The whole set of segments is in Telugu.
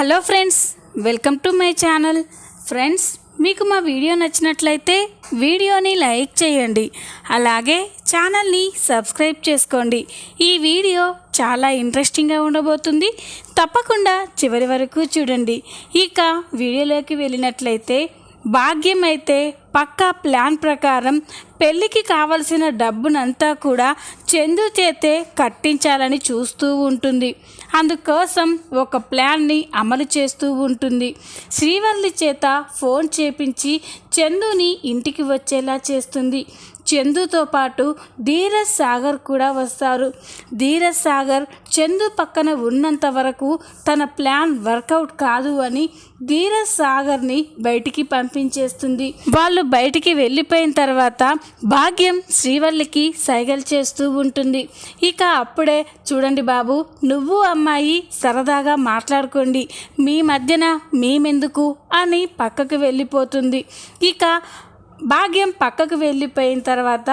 Hello friends welcome to my channel. Friends మీకు మా వీడియో నచ్చినట్లయితే వీడియోని లైక్ చేయండి. అలాగే ఛానల్ని సబ్స్క్రైబ్ చేసుకోండి. ఈ వీడియో చాలా ఇంట్రెస్టింగ్గా ఉండబోతుంది. తప్పకుండా చివరి వరకు చూడండి. ఇక వీడియోలోకి వెళ్ళినట్లయితే భాగ్యం అయితే పక్కా ప్లాన్ ప్రకారం పెళ్ళికి కావలసిన డబ్బునంతా కూడా చందు చేతే కట్టించాలని చూస్తూ ఉంటుంది. అందుకోసం ఒక ప్లాన్ని అమలు చేస్తూ ఉంటుంది. శ్రీవల్లి చేత ఫోన్ చేపించి చందుని ఇంటికి వచ్చేలా చేస్తుంది. చందుతో పాటు ధీరజ్ సాగర్ కూడా వస్తారు. ధీరజ్ సాగర్ చందు పక్కన ఉన్నంత వరకు తన ప్లాన్ వర్కౌట్ కాదు అని ధీరజ్ సాగర్ని బయటికి పంపించేస్తుంది. వాళ్ళు బయటికి వెళ్ళిపోయిన తర్వాత భాగ్యం శ్రీవల్లికి సైగలు చేస్తూ ఉంటుంది. ఇక అప్పుడే చూడండి బాబు నువ్వు అమ్మాయి సరదాగా మాట్లాడుకోండి. మీ మధ్యన మేమెందుకు అని పక్కకు వెళ్ళిపోతుంది. ఇక భాగ్యం పక్కకు వెళ్ళిపోయిన తర్వాత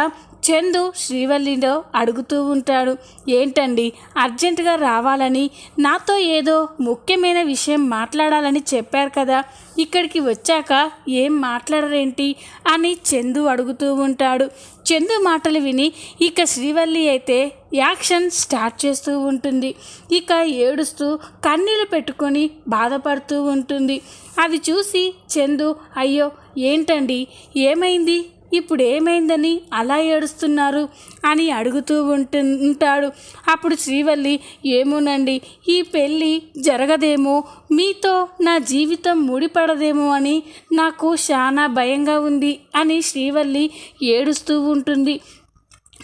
చందు శ్రీవల్లిలో అడుగుతూ ఉంటాడు ఏంటండి అర్జెంటుగా రావాలని? నాతో ఏదో ముఖ్యమైన విషయం మాట్లాడాలని చెప్పారు కదా ఇక్కడికి వచ్చాక ఏం మాట్లాడరేంటి? అని చందు అడుగుతూ ఉంటాడు. చందు మాటలు విని ఇక శ్రీవల్లి అయితే యాక్షన్ స్టార్ట్ చేస్తూ ఉంటుంది. ఇక ఏడుస్తూ కన్నీళ్ళు పెట్టుకొని బాధపడుతూ ఉంటుంది. అది చూసి చందు అయ్యో ఏంటండి ఏమైంది? ఇప్పుడు ఏమైందని అలా ఏడుస్తున్నారు అని అడుగుతూ ఉంటు ఉంటాడు. అప్పుడు శ్రీవల్లి ఏమోనండి ఈ పెళ్ళి జరగదేమో మీతో నా జీవితం ముడిపడదేమో అని నాకు చాలా భయంగా ఉంది అని శ్రీవల్లి ఏడుస్తూ ఉంటుంది.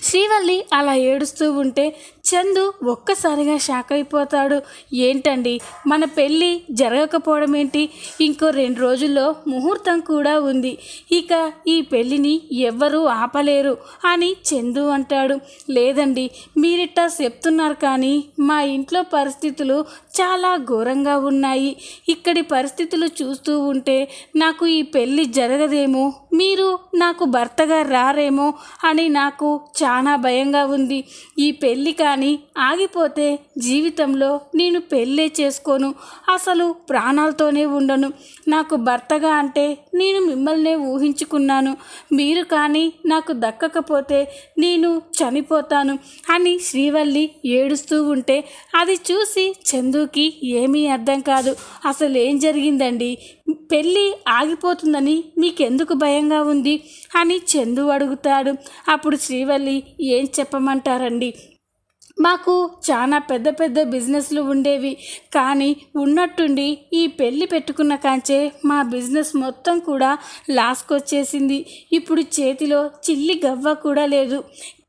శ్రీవల్లి అలా ఏడుస్తూ ఉంటే చందు ఒక్కసారిగా షాక్ అయిపోతాడు. ఏంటండి? మన పెళ్ళి జరగకపోవడం ఏంటి ఇంకో రెండు రోజుల్లో ముహూర్తం కూడా ఉంది. ఇక ఈ పెళ్ళిని ఎవ్వరూ ఆపలేరు అని చందు అంటాడు. లేదండి మీరిట్టా చెప్తున్నారు కానీ మా ఇంట్లో పరిస్థితులు చాలా ఘోరంగా ఉన్నాయి. ఇక్కడి పరిస్థితులు చూస్తూ ఉంటే నాకు ఈ పెళ్ళి జరగదేమో? మీరు నాకు భర్తగా రారేమో అని నాకు చాలా భయంగా ఉంది. ఈ పెళ్ళి కానీ ఆగిపోతే జీవితంలో నేను పెళ్ళే చేసుకోను. అసలు ప్రాణాలతోనే ఉండను. నాకు భర్తగా అంటే నేను మిమ్మల్నే ఊహించుకున్నాను. మీరు కానీ నాకు దక్కకపోతే నేను చనిపోతాను అని శ్రీవల్లి ఏడుస్తూ ఉంటే అది చూసి చందుకి ఏమీ అర్థం కాదు. అసలు ఏం జరిగిందండి? పెళ్ళి ఆగిపోతుందని మీకెందుకు భయంగా ఉంది? అని చందు అడుగుతాడు. అప్పుడు శ్రీవల్లి ఏం చెప్పమంటారండి? మాకు చాలా పెద్ద పెద్ద బిజినెస్లు ఉండేవి. కానీ ఉన్నట్టుండి ఈ పెళ్ళి పెట్టుకున్న కాంచే మా బిజినెస్ మొత్తం కూడా లాస్కొచ్చేసింది. ఇప్పుడు చేతిలో చిల్లి గవ్వ కూడా లేదు.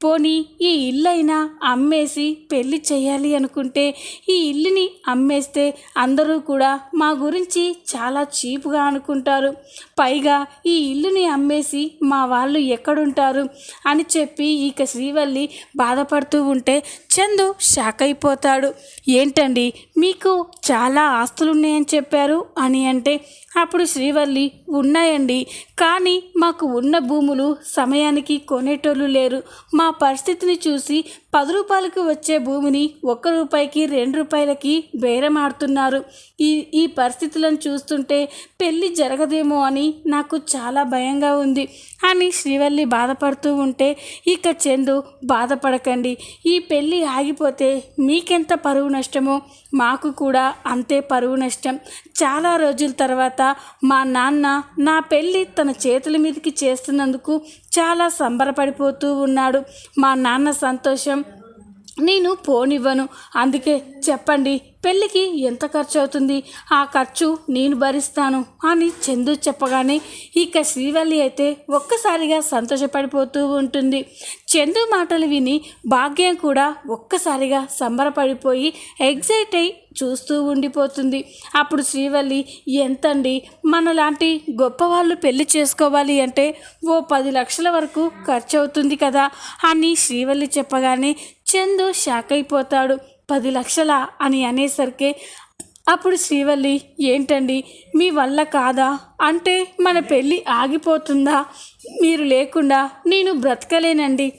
పోనీ ఈ ఇల్లైనా అమ్మేసి పెళ్ళి చేయాలి అనుకుంటే ఈ ఇల్లుని అమ్మేస్తే అందరూ కూడా మా గురించి చాలా చీపుగా అనుకుంటారు. పైగా ఈ ఇల్లుని అమ్మేసి మా వాళ్ళు ఎక్కడుంటారు అని చెప్పి ఇక శ్రీవల్లి బాధపడుతూ ఉంటే చందు షాక్ అయిపోతాడు ఏంటండి మీకు చాలా ఆస్తులున్నాయని చెప్పారు అని అంటే అప్పుడు శ్రీవల్లి ఉన్నాయండి కానీ మాకు ఉన్న భూములు సమయానికి కొనేటోళ్ళు లేరు. మా పరిస్థితిని చూసి పది రూపాయలకు వచ్చే భూమిని ఒక్క రూపాయికి రెండు రూపాయలకి బేరమాడుతున్నారు. ఈ ఈ పరిస్థితులను చూస్తుంటే పెళ్ళి జరగదేమో అని నాకు చాలా భయంగా ఉంది. అని శ్రీవల్లి బాధపడుతూ ఉంటే ఇక చందు బాధపడకండి. ఈ పెళ్ళి ఆగిపోతే మీకెంత పరువు నష్టమో మాకు కూడా అంతే పరువు నష్టం. చాలా రోజుల తర్వాత మా నాన్న నా పెళ్ళి తన చేతుల మీదకి చేస్తున్నందుకు చాలా సంబరపడిపోతూ ఉన్నాడు. మా నాన్న సంతోషం నేను పోనివ్వను. అందుకే చెప్పండి పెళ్ళికి ఎంత ఖర్చు అవుతుంది ఆ ఖర్చు నేను భరిస్తాను అని చందు చెప్పగానే ఇక శ్రీవల్లి అయితే ఒక్కసారిగా సంతోషపడిపోతూ ఉంటుంది. చందు మాటలు విని భాగ్యం కూడా ఒక్కసారిగా సంబరపడిపోయి ఎగ్జైట్ అయి చూస్తూ ఉండిపోతుంది. అప్పుడు శ్రీవల్లి ఎంతండి? మనలాంటి గొప్పవాళ్ళు పెళ్ళి చేసుకోవాలి అంటే ఓ పది లక్షల వరకు ఖర్చు అవుతుంది కదా అని శ్రీవల్లి చెప్పగానే చందు షాక్ అయిపోతాడు. పది లక్షలా అని అనేసరికి అప్పుడు శ్రీవల్లి ఏంటండి? మీ వల్ల కాదా? అంటే మన పెళ్ళి ఆగిపోతుందా? మీరు లేకుండా నేను బ్రతకలేనండి.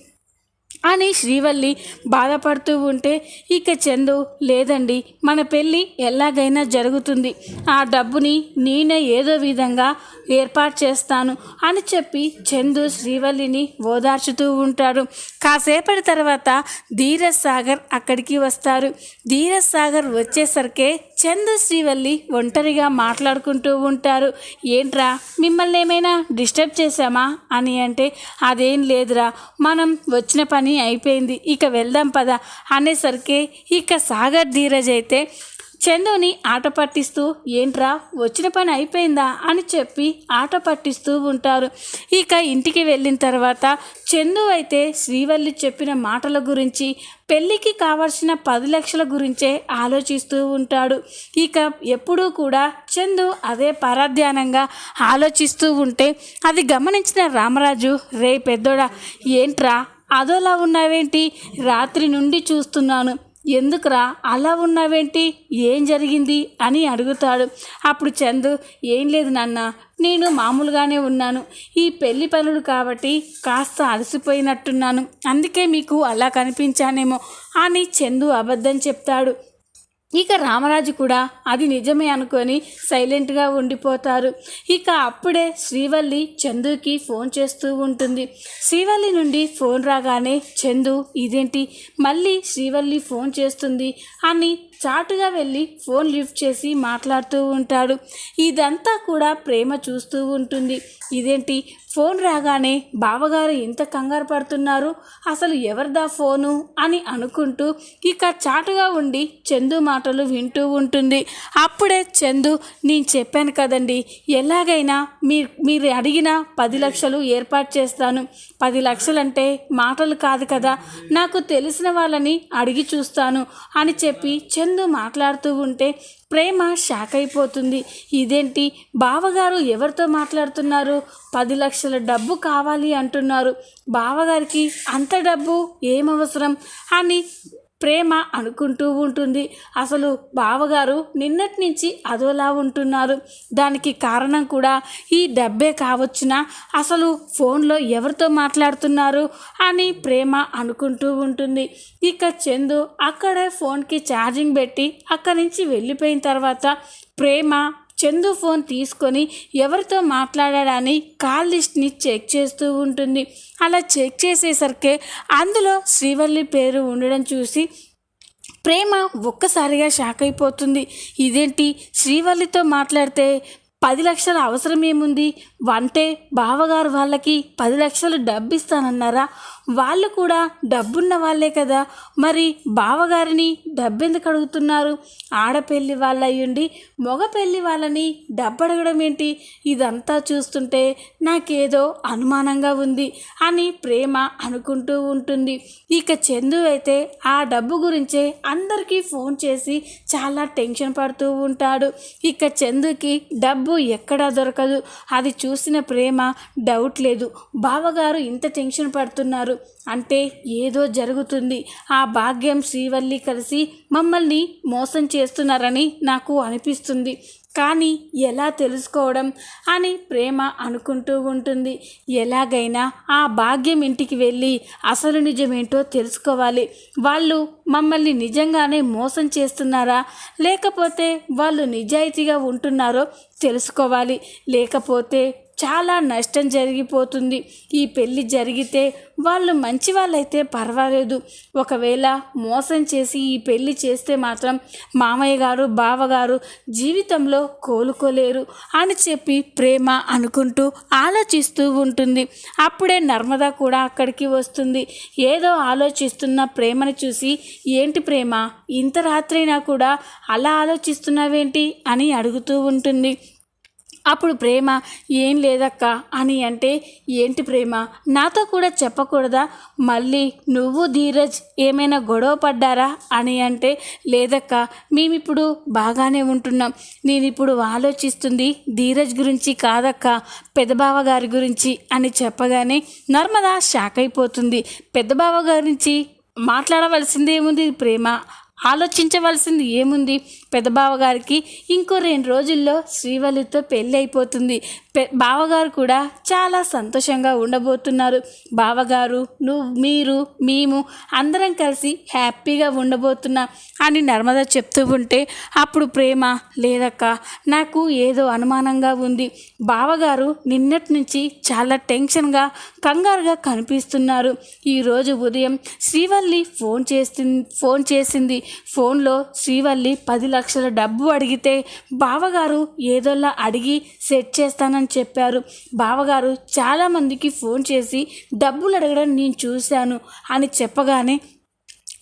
అని శ్రీవల్లి బాధపడుతూ ఉంటే ఇక చందు లేదండి మన పెళ్ళి ఎలాగైనా జరుగుతుంది. ఆ డబ్బుని నేనే ఏదో విధంగా ఏర్పాటు చేస్తాను అని చెప్పి చందు శ్రీవల్లిని ఓదార్చుతూ ఉంటాడు. కాసేపటి తర్వాత ధీరజ్ సాగర్ అక్కడికి వస్తారు. ధీరజ్ సాగర్ వచ్చేసరికే చందు శ్రీవల్లి ఒంటరిగా మాట్లాడుకుంటూ ఉంటారు. ఏంట్రా మిమ్మల్ని ఏమైనా డిస్టర్బ్ చేశామా? అని అంటే అదేం లేదురా మనం వచ్చిన పని అయిపోయింది ఇక వెళ్దాం పద అనేసరికి ఇక సాగర్ ధీరజ్ అయితే చందుని ఆట పట్టిస్తూ ఏంట్రా వచ్చిన పని అయిపోయిందా? అని చెప్పి ఆట పట్టిస్తూ ఉంటారు. ఇక ఇంటికి వెళ్ళిన తర్వాత చందు అయితే శ్రీవల్లి చెప్పిన మాటల గురించి పెళ్ళికి కావాల్సిన పది లక్షల గురించే ఆలోచిస్తూ ఉంటాడు. ఇక ఎప్పుడూ కూడా చందు అదే పరాధ్యానంగా ఆలోచిస్తూ ఉంటే అది గమనించిన రామరాజు రే పెద్దోడా ఏంట్రా అదోలా ఉన్నావేంటి? రాత్రి నుండి చూస్తున్నాను. ఎందుకురా? అలా ఉన్నావేంటి? ఏం జరిగింది? అని అడుగుతాడు. అప్పుడు చందు ఏం లేదు నాన్న నేను మామూలుగానే ఉన్నాను. ఈ పెళ్ళి పనులు కాబట్టి కాస్త అలసిపోయినట్టున్నాను. అందుకే మీకు అలా కనిపించానేమో అని చందు అబద్ధం చెప్తాడు. ఇక రామరాజు కూడా అది నిజమే అనుకొని సైలెంట్గా ఉండిపోతారు. ఇక అప్పుడే శ్రీవల్లి చందుకి ఫోన్ చేస్తూ ఉంటుంది. శ్రీవల్లి నుండి ఫోన్ రాగానే చందు ఇదేంటి? మళ్ళీ శ్రీవల్లి ఫోన్ చేస్తుంది అని చాటుగా వెళ్ళి ఫోన్ లిఫ్ట్ చేసి మాట్లాడుతూ ఉంటాడు. ఇదంతా కూడా ప్రేమ చూస్తూ ఉంటుంది. ఇదేంటి? ఫోన్ రాగానే బావగారు ఇంత కంగారు పడుతున్నారు? అసలు ఎవరిదా ఫోను? అని అనుకుంటూ ఇక చాటుగా ఉండి చందు మాటలు వింటూ ఉంటుంది. అప్పుడే చందు నేను చెప్పాను కదండి ఎలాగైనా మీ మీరు అడిగిన పది లక్షలు ఏర్పాటు చేస్తాను. పది లక్షలంటే మాటలు కాదు కదా. నాకు తెలిసిన వాళ్ళని అడిగి చూస్తాను అని చెప్పి చందు మాట్లాడుతూ ఉంటే ప్రేమ షాక్ అయిపోతుంది. ఇదేంటి? బావగారు ఎవరితో మాట్లాడుతున్నారు? పది లక్షల డబ్బు కావాలి అంటున్నారు. బావగారికి అంత డబ్బు ఏమవసరం? అని ప్రేమ అనుకుంటూ ఉంటుంది. అసలు బావగారు నిన్నటి నుంచి అదోలా ఉంటున్నారు. దానికి కారణం కూడా ఈ డబ్బే కావచ్చునా? అసలు ఫోన్లో ఎవరితో మాట్లాడుతున్నారు? అని ప్రేమ అనుకుంటూ ఉంటుంది. ఇక చందు అక్కడే ఫోన్కి ఛార్జింగ్ పెట్టి అక్కడి నుంచి వెళ్ళిపోయిన తర్వాత ప్రేమ చందు ఫోన్ తీసుకొని ఎవరితో మాట్లాడాడని కాల్ లిస్ట్ని చెక్ చేస్తూ ఉంటుంది. అలా చెక్ చేసేసరికి అందులో శ్రీవల్లి పేరు ఉండడం చూసి ప్రేమ ఒక్కసారిగా షాక్ అయిపోతుంది. ఇదేంటి? శ్రీవల్లితో మాట్లాడితే పది లక్షల అవసరం ఏముంది? అంటే బావగారు వాళ్ళకి పది లక్షలు డబ్బు ఇస్తానన్నారా వాళ్ళు కూడా డబ్బున్న వాళ్ళే కదా. మరి బావగారిని డబ్బెందుకు అడుగుతున్నారు? ఆడపెళ్ళి వాళ్ళయ్యుండి మగ పెళ్ళి వాళ్ళని డబ్బు అడగడం ఏంటి? ఇదంతా చూస్తుంటే నాకేదో అనుమానంగా ఉంది అని ప్రేమ అనుకుంటూ ఉంటుంది. ఇక చందు అయితే ఆ డబ్బు గురించే అందరికీ ఫోన్ చేసి చాలా టెన్షన్ పడుతూ ఉంటాడు. ఇక చందుకి డబ్బు ఎక్కడా దొరకదు. అది చూసిన ప్రేమ డౌట్ లేదు. బావగారు ఇంత టెన్షన్ పడుతున్నారు. అంటే ఏదో జరుగుతుంది. ఆ భాగ్యం శ్రీవల్లి కలిసి మమ్మల్ని మోసం చేస్తున్నారని నాకు అనిపిస్తుంది. కానీ ఎలా తెలుసుకోవడం అని ప్రేమ అనుకుంటూ ఉంటుంది. ఎలాగైనా ఆ భాగ్యం ఇంటికి వెళ్ళి అసలు నిజమేంటో తెలుసుకోవాలి. వాళ్ళు మమ్మల్ని నిజంగానే మోసం చేస్తున్నారా? లేకపోతే వాళ్ళు నిజాయితీగా ఉంటున్నారో తెలుసుకోవాలి. లేకపోతే చాలా నష్టం జరిగిపోతుంది. ఈ పెళ్ళి జరిగితే వాళ్ళు మంచి వాళ్ళైతే పర్వాలేదు. ఒకవేళ మోసం చేసి ఈ పెళ్ళి చేస్తే మాత్రం మామయ్య గారు బావగారు జీవితంలో కోలుకోలేరు అని చెప్పి ప్రేమ అనుకుంటూ ఆలోచిస్తూ ఉంటుంది. అప్పుడే నర్మద కూడా అక్కడికి వస్తుంది. ఏదో ఆలోచిస్తున్న ప్రేమను చూసి ఏంటి ప్రేమ? ఇంత రాత్రైనా కూడా అలా ఆలోచిస్తున్నావేంటి? అని అడుగుతూ ఉంటుంది. అప్పుడు ప్రేమ ఏం లేదక్క అని అంటే ఏంటి ప్రేమ? నాతో కూడా చెప్పకూడదా? మళ్ళీ నువ్వు ధీరజ్ ఏమైనా గొడవ పడ్డారా? అని అంటే లేదక్క మేమిప్పుడు బాగానే ఉంటున్నాం. నేను ఇప్పుడు ఆలోచిస్తుంది ధీరజ్ గురించి కాదక్క పెద్దబావ గారి గురించి అని చెప్పగానే నర్మద షాక్ అయిపోతుంది. పెద్దబావ గురించి మాట్లాడవలసింది ఏముంది ప్రేమ? ఆలోచించవలసింది ఏముంది? పెద్ద గారికి ఇంకో రెండు రోజుల్లో శ్రీవల్లితో పెళ్ళి అయిపోతుంది. పె బావగారు కూడా చాలా సంతోషంగా ఉండబోతున్నారు. బావగారు నువ్వు మీరు మేము అందరం కలిసి హ్యాపీగా ఉండబోతున్నా అని నర్మద చెప్తూ ఉంటే అప్పుడు ప్రేమ లేదక్క నాకు ఏదో అనుమానంగా ఉంది. బావగారు నిన్నటి నుంచి చాలా టెన్షన్గా కంగారుగా కనిపిస్తున్నారు. ఈరోజు ఉదయం శ్రీవల్లి ఫోన్ చేసింది ఫోన్ చేసింది. ఫోన్లో శ్రీవల్లి పది లక్షలు డబ్బు అడిగితే బావగారు ఏదోలా అడిగి సెట్ చేస్తానని చెప్పారు. బావగారు చాలామందికి ఫోన్ చేసి డబ్బులు అడగడం నేను చూశాను అని చెప్పగానే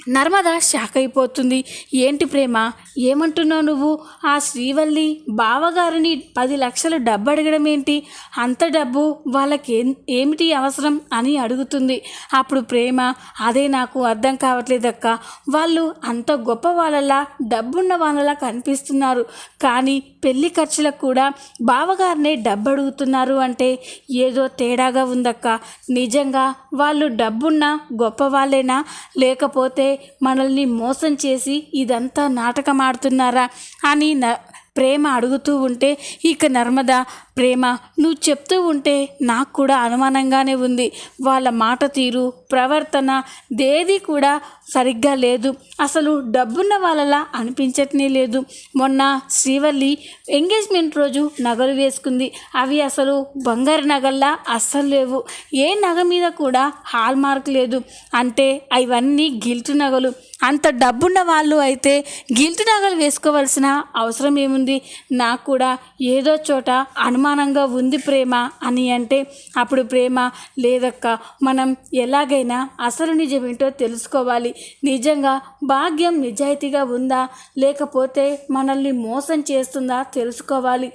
నర్మద షాక్ అయిపోతుంది ఏంటి ప్రేమ? ఏమంటున్నావు నువ్వు? ఆ శ్రీవల్లి బావగారిని పది లక్షలు డబ్బు అడగడం ఏంటి? అంత డబ్బు వాళ్ళకి ఏమిటి అవసరం అని అడుగుతుంది. అప్పుడు ప్రేమ అదే నాకు అర్థం కావట్లేదక్క. వాళ్ళు అంత గొప్ప వాళ్ళలా డబ్బున్న వాళ్ళలా కనిపిస్తున్నారు. కానీ పెళ్ళి ఖర్చులకు కూడా బావగారినే డబ్బు అడుగుతున్నారు అంటే ఏదో తేడాగా ఉందక్క. నిజంగా వాళ్ళు డబ్బున్న గొప్ప వాళ్ళేనా లేకపోతే మనల్ని మోసం చేసి ఇదంతా నాటకం ఆడుతున్నారా అని న ప్రేమ అడుగుతూ ఉంటే ఇక నర్మద ప్రేమ నువ్వు చెప్తూ ఉంటే నాకు కూడా అనుమానంగానే ఉంది. వాళ్ళ మాట తీరు ప్రవర్తన దేది కూడా సరిగ్గా లేదు. అసలు డబ్బున్న వాళ్ళలా అనిపించట్నే లేదు. మొన్న శ్రీవల్లి ఎంగేజ్మెంట్ రోజు నగలు వేసుకుంది. అవి అసలు బంగారు నగల్లా అస్సలు లేవు. ఏ నగ మీద కూడా హాల్ మార్క్ లేదు. అంటే అవన్నీ గిల్ట్ నగలు. అంత డబ్బున్న వాళ్ళు అయితే గిల్ట్ నగలు వేసుకోవాల్సిన అవసరం ఏముంది? నాకు కూడా ఏదో చోట అనుమానంగా ఉంది ప్రేమ అని అంటే అప్పుడు ప్రేమ లేదక్క మనం ఎలాగైనా అసలు నిజమేంటో తెలుసుకోవాలి. నిజంగా భాగ్యం నిజాయితీగా ఉందా? లేకపోతే మనల్ని మోసం చేస్తుందా? తెలుసుకోవాలి.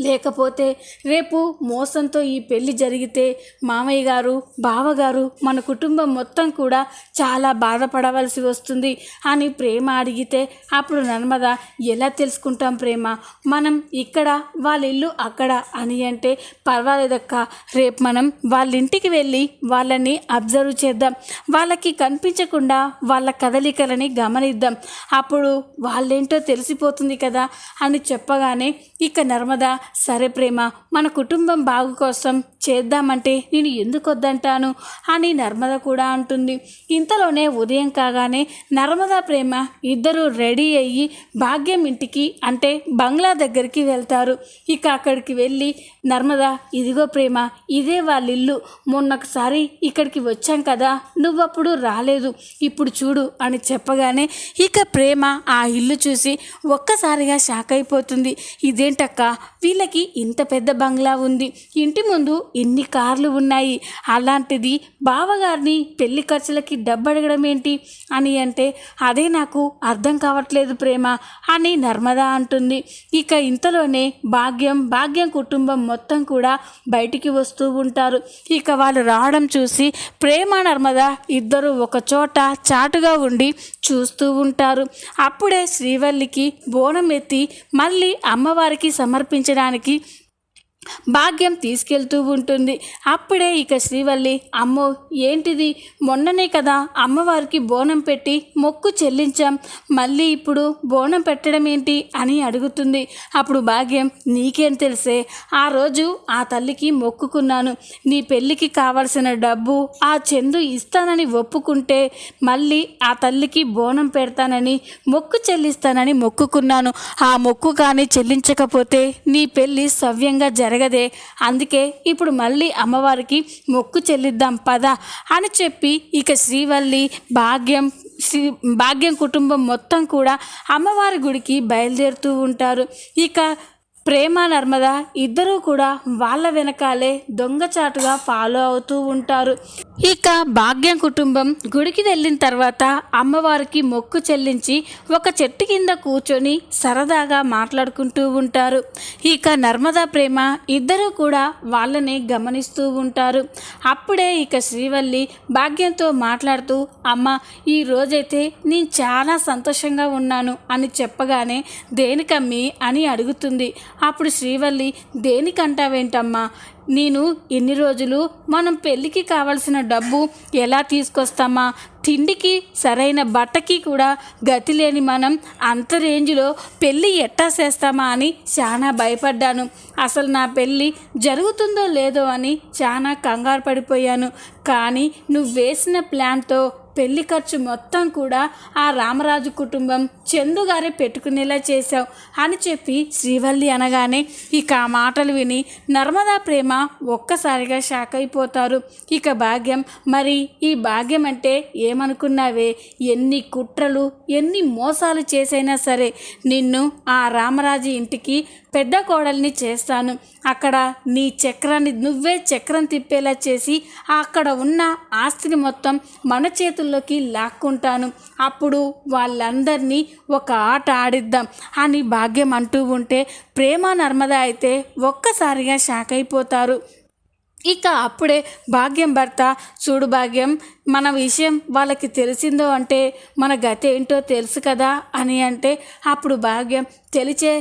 లేకపోతే రేపు మోసంతో ఈ పెళ్ళి జరిగితే మామయ్య గారు బావగారు మన కుటుంబం మొత్తం కూడా చాలా బాధపడవలసి వస్తుంది అని ప్రేమ అడిగితే అప్పుడు నర్మద ఎలా తెలుసుకుంటాం ప్రేమ? మనం ఇక్కడ వాళ్ళ ఇల్లు అక్కడ అని అంటే పర్వాలేదక్క రేపు మనం వాళ్ళ ఇంటికి వెళ్ళి వాళ్ళని అబ్జర్వ్ చేద్దాం. వాళ్ళకి కనిపించకుండా వాళ్ళ కదలికలని గమనిద్దాం. అప్పుడు వాళ్ళేంటో తెలిసిపోతుంది కదా అని చెప్పగానే ఇక నర్మదా సరే ప్రేమ మన కుటుంబం బాగు కోసం చేద్దామంటే నేను ఎందుకు వద్దంటాను? అని నర్మద కూడా అంటుంది. ఇంతలోనే ఉదయం కాగానే నర్మద ప్రేమ ఇద్దరు రెడీ అయ్యి భాగ్యం ఇంటికి అంటే బంగ్లా దగ్గరికి వెళ్తారు. ఇక అక్కడికి వెళ్ళి నర్మద ఇదిగో ప్రేమ ఇదే వాళ్ళ ఇల్లు మొన్నొకసారి ఇక్కడికి వచ్చాం కదా నువ్వప్పుడు రాలేదు. ఇప్పుడు చూడు అని చెప్పగానే ఇక ప్రేమ ఆ ఇల్లు చూసి ఒక్కసారిగా షాక్ అయిపోతుంది. ఇదేంటక్క? వీళ్ళకి ఇంత పెద్ద బంగ్లా ఉంది. ఇంటి ముందు ఇన్ని కార్లు ఉన్నాయి. అలాంటిది బావగారిని పెళ్ళి ఖర్చులకి డబ్బు అడగడం ఏంటి? అని అంటే అదే నాకు అర్థం కావట్లేదు ప్రేమ అని నర్మదా అంటుంది. ఇక ఇంతలోనే భాగ్యం భాగ్యం కుటుంబం మొత్తం కూడా బయటికి వస్తూ ఉంటారు. ఇక వాళ్ళు రావడం చూసి ప్రేమ నర్మద ఇద్దరు ఒక చోట చాటుగా ఉండి చూస్తూ ఉంటారు. అప్పుడే శ్రీవల్లికి బోనం ఎత్తి మళ్ళీ అమ్మవారికి సమర్పించడానికి están aquí భాగ్యం తీసుకెళ్తూ ఉంటుంది. అప్పుడే ఇక శ్రీవల్లి అమ్మో ఏంటిది? మొన్ననే కదా అమ్మవారికి బోనం పెట్టి మొక్కు చెల్లించాం. మళ్ళీ ఇప్పుడు బోనం పెట్టడం ఏంటి? అని అడుగుతుంది. అప్పుడు భాగ్యం నీకేం తెలిసే ఆ రోజు ఆ తల్లికి మొక్కుకున్నాను. నీ పెళ్ళికి కావలసిన డబ్బు ఆ చందు ఇస్తానని ఒప్పుకుంటే మళ్ళీ ఆ తల్లికి బోనం పెడతానని మొక్కు చెల్లిస్తానని మొక్కుకున్నాను. ఆ మొక్కు కానీ చెల్లించకపోతే నీ పెళ్ళి సవ్యంగా జరగ జరగదే. అందుకే ఇప్పుడు మళ్ళీ అమ్మవారికి మొక్కు చెల్లిద్దాం పద అని చెప్పి ఇక శ్రీవల్లి భాగ్యం శ్రీ భాగ్యం కుటుంబం మొత్తం కూడా అమ్మవారి గుడికి బయలుదేరుతూ ఉంటారు. ఇక ప్రేమ నర్మద ఇద్దరూ కూడా వాళ్ళ వెనకాలే దొంగచాటుగా ఫాలో అవుతూ ఉంటారు. ఇక భాగ్యం కుటుంబం గుడికి వెళ్ళిన తర్వాత అమ్మవారికి మొక్కు చెల్లించి ఒక చెట్టు కింద కూర్చొని సరదాగా మాట్లాడుకుంటూ ఉంటారు. ఇక నర్మదా ప్రేమ ఇద్దరూ కూడా వాళ్ళని గమనిస్తూ ఉంటారు. అప్పుడే ఇక శ్రీవల్లి భాగ్యంతో మాట్లాడుతూ అమ్మ ఈ రోజైతే నేను చాలా సంతోషంగా ఉన్నాను అని చెప్పగానే దేనికమ్మి? అని అడుగుతుంది. అప్పుడు శ్రీవల్లి దేనికంటావేంటమ్మా? నేను ఎన్ని రోజులు మనం పెళ్ళికి కావలసిన డబ్బు ఎలా తీసుకొస్తామా? తిండికి సరైన బట్టకి కూడా గతి లేని మనం అంత రేంజ్లో పెళ్ళి ఎట్టా చేస్తామా అని చాలా భయపడ్డాను. అసలు నా పెళ్ళి జరుగుతుందో లేదో అని చాలా కంగారు పడిపోయాను. కానీ నువ్వు వేసిన ప్లాన్తో పెళ్ళి ఖర్చు మొత్తం కూడా ఆ రామరాజు కుటుంబం చందు గారే పెట్టుకునేలా చేశావు అని చెప్పి శ్రీవల్లి అనగానే ఇక ఆ మాటలు విని నర్మదా ప్రేమ ఒక్కసారిగా షాక్ అయిపోతారు. ఇక భాగ్యం మరి ఈ భాగ్యం అంటే ఏమనుకున్నావే? ఎన్ని కుట్రలు ఎన్ని మోసాలు చేసైనా సరే నిన్ను ఆ రామరాజు ఇంటికి పెద్ద కోడల్ని చేస్తాను. అక్కడ నీ చక్రాన్ని నువ్వే చక్రం తిప్పేలా చేసి అక్కడ ఉన్న ఆస్తిని మొత్తం మన చేతుల్లోకి లాక్కుంటాను. అప్పుడు వాళ్ళందరినీ ఒక ఆట ఆడిద్దాం అని భాగ్యం అంటూ ఉంటే ప్రేమ నర్మద అయితే ఒక్కసారిగా షాక్ అయిపోతారు ఇక అప్పుడే భాగ్యం భర్త చూడు భాగ్యం మన విషయం వాళ్ళకి తెలిసిందో అంటే మన గతి ఏంటో తెలుసు కదా అని అంటే అప్పుడు భాగ్యం తెలిసే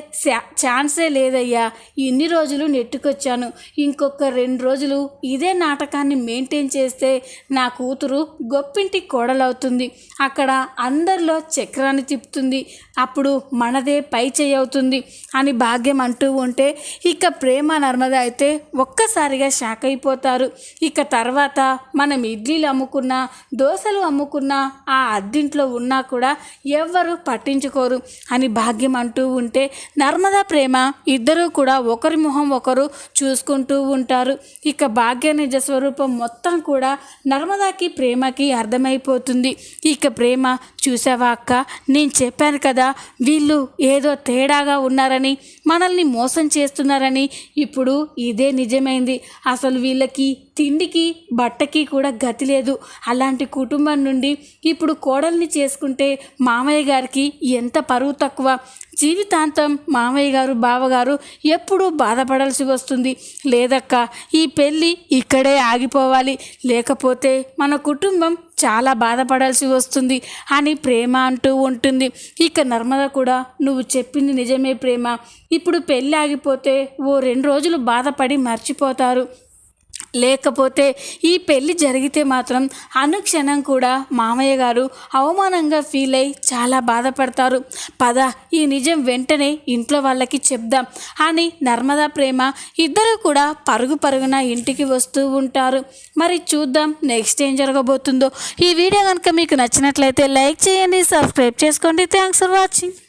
ఛాన్సే లేదయ్యా. ఇన్ని రోజులు నెట్టుకొచ్చాను. ఇంకొక రెండు రోజులు ఇదే నాటకాన్ని మెయింటైన్ చేస్తే నా కూతురు గొప్పింటి కోడలవుతుంది. అక్కడ అందరిలో చక్రాన్ని తిప్పుతుంది. అప్పుడు మనదే పై అవుతుంది అని భాగ్యం అంటూ ఉంటే ఇక ప్రేమ నర్మద అయితే ఒక్కసారిగా షాక్ అయిపోతారు. ఇక తర్వాత మనం ఇడ్లీలు అమ్ముకున్న దోశలు అమ్ముకున్న ఆ అద్దింట్లో ఉన్నా కూడా ఎవ్వరు పట్టించుకోరు అని భాగ్యం అంటూ ఉంటే నర్మదా ప్రేమ ఇద్దరూ కూడా ఒకరి మొహం ఒకరు చూసుకుంటూ ఉంటారు. ఇక భాగ్య నిజ స్వరూపం మొత్తం కూడా నర్మదాకి ప్రేమకి అర్థమైపోతుంది. ఇక ప్రేమ చూసావా అక్క? నేను చెప్పాను కదా వీళ్ళు ఏదో తేడాగా ఉన్నారని మనల్ని మోసం చేస్తున్నారని. ఇప్పుడు ఇదే నిజమైంది. అసలు వీళ్ళకి తిండికి బట్టకి కూడా గతి లేదు. అలాంటి కుటుంబం నుండి ఇప్పుడు కోడల్ని చేసుకుంటే మామయ్య గారికి ఎంత పరువు తక్కువ? జీవితాంతం మామయ్య గారు బావగారు ఎప్పుడూ బాధపడాల్సి వస్తుంది. లేదక్క ఈ పెళ్ళి ఇక్కడే ఆగిపోవాలి. లేకపోతే మన కుటుంబం చాలా బాధపడాల్సి వస్తుంది అని ప్రేమ అంటూ ఉంటుంది. ఇక నర్మద కూడా నువ్వు చెప్పింది నిజమే ప్రేమ. ఇప్పుడు పెళ్ళి ఆగిపోతే ఓ రెండు రోజులు బాధపడి మర్చిపోతారు. లేకపోతే ఈ పెళ్ళి జరిగితే మాత్రం అనుక్షణం కూడా మామయ్య గారు అవమానంగా ఫీల్ అయి చాలా బాధపడతారు. పద ఈ నిజం వెంటనే ఇంట్లో వాళ్ళకి చెప్దాం అని నర్మదా ప్రేమ ఇద్దరు కూడా పరుగు పరుగున ఇంటికి వస్తూ ఉంటారు. మరి చూద్దాం నెక్స్ట్ ఏం జరగబోతుందో. ఈ వీడియో కనుక మీకు నచ్చినట్లయితే లైక్ చేయండి సబ్స్క్రైబ్ చేసుకోండి. Thanks for watching